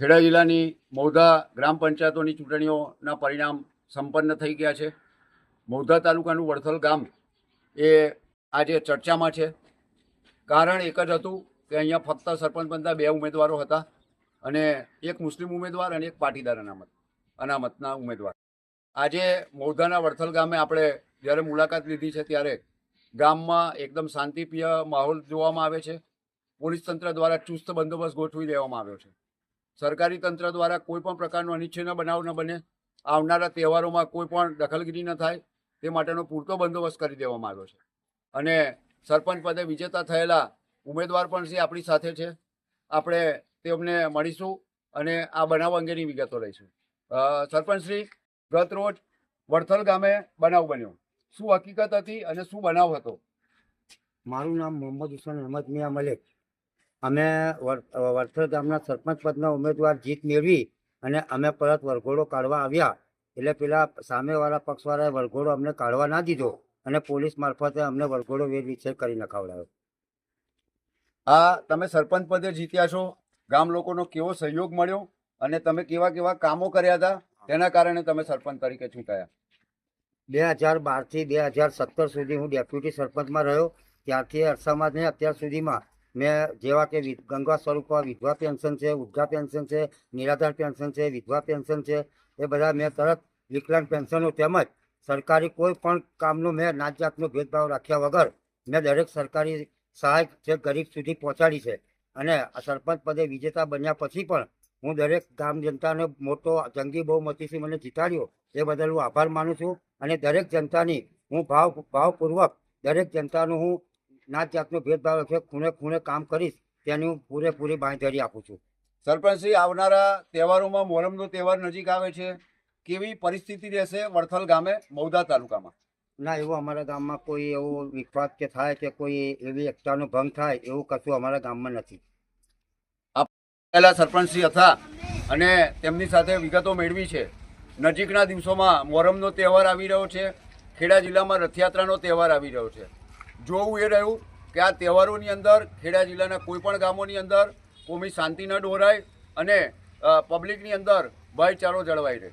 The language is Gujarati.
ખેડા જિલ્લાની મૌધા ગ્રામ પંચાયતોની ચૂંટણીઓના પરિણામ સંપન્ન થઈ ગયા છે. મૌધા તાલુકાનું વડથલ ગામ એ આજે ચર્ચામાં છે. કારણ એક જ હતું કે અહીંયા ફક્ત સરપંચ બનતા બે ઉમેદવારો હતા અને એક મુસ્લિમ ઉમેદવાર અને એક પાટીદાર અનામત, અનામતના ઉમેદવાર. આજે મૌધાના વડથલ ગામે આપણે જ્યારે મુલાકાત લીધી છે ત્યારે ગામમાં એકદમ શાંતિપ્રિય માહોલ જોવામાં આવે છે. પોલીસ તંત્ર દ્વારા ચુસ્ત બંદોબસ્ત ગોઠવી દેવામાં આવ્યો છે. સરકારી તંત્ર દ્વારા કોઈ પણ પ્રકારનો અનિચ્છનીય બનાવ ન બને. આવનારા તહેવારોમાં કોઈ પણ દખલગીરી ન થાય, તે માટેનો પૂરતો બંદોબસ્ત કરી દેવામાં આવ્યો છે. અને સરપંચ પદે વિજેતા થયેલા ઉમેદવાર પણ છે આપણી સાથે છે, આપણે તેમને મળીશું અને આ બનાવ અંગેની વિગતો લઈશું. સરપંચશ્રી, ગત રોજ વડથલ ગામે બનાવ બન્યો. શું હકીકત હતી અને શું બનાવ હતો? મારું નામ મોહમ્મદ હુસેન અહેમદ મિયા મલિક. અમે વર- વરસદ ગામના સરપંચ પદના ઉમેદવાર જીત મેળવી અને અમે પરત વરઘોડો કાઢવા આવ્યા. એટલે પેલા સામેવાળા પક્ષવાળાએ વરઘોડો અમને કાઢવા ના દીધો અને પોલીસ મારફતે અમને વરઘોડો વેરવિખેર કરી નખાવડાવ્યો આ તમે સરપંચ પદે જીત્યા છો. ગામ લોકોનો કેવો સહયોગ મળ્યો અને તમે કેવા કેવા કામો કર્યા હતા? તેના કારણે તમે સરપંચ તરીકે ચૂંટાયા. બે હજાર બારથી બે હજાર સત્તર સુધી હું ડેપ્યુટી સરપંચમાં રહ્યો. ત્યારથી અરસામાં અત્યાર સુધીમાં મેં જેવા કે ગંગા સ્વરૂપમાં વિધવા પેન્શન છે, ઉદ્ધા પેન્શન છે, નિરાધાર પેન્શન છે, વિધવા પેન્શન છે, એ બધા મેં તરત વિકલાંગ પેન્શનો તેમજ સરકારી કોઈ પણ કામનો મેં નાત જાતનો ભેદભાવ રાખ્યા વગર મેં દરેક સરકારી સહાય જે ગરીબ સુધી પહોંચાડી છે. અને સરપંચ પદે વિજેતા બન્યા પછી પણ હું દરેક ગામ જનતાને મોટો જંગી બહુમતીથી મને જીતાડ્યો એ બદલ હું આભાર માનું છું. અને દરેક જનતાની હું ભાવ, ભાવપૂર્વક દરેક જનતાનું હું નાત જાતનો ભેદભાવ છે ખૂણે ખૂણે કામ કરીશ તેની હું પૂરેપૂરી બાંયધરી આપું છું. સરપંચશ્રી આવનારા તહેવારોમાં મોહરમનો તહેવાર નજીક આવે છે. કેવી પરિસ્થિતિ રહેશે વડથલ ગામે મૌદા તાલુકામાં? ના એવું અમારા ગામમાં કોઈ એવો વિખવાદ કે થાય કે કોઈ એવી એકતાનો ભંગ થાય એવું કશું અમારા ગામમાં નથી. પહેલાં સરપંચશ્રી હતા અને તેમની સાથે વિગતો મેળવી છે. નજીકના દિવસોમાં મોહરમનો તહેવાર આવી રહ્યો છે. ખેડા જિલ્લામાં રથયાત્રાનો તહેવાર આવી રહ્યો છે. જોવું એ રહ્યું કે આ તહેવારોની અંદર ખેડા જિલ્લાના કોઈપણ ગામોની અંદર કોમી શાંતિ ન ડોરાય અને પબ્લિકની અંદર ભાઈચારો જળવાઈ રહે.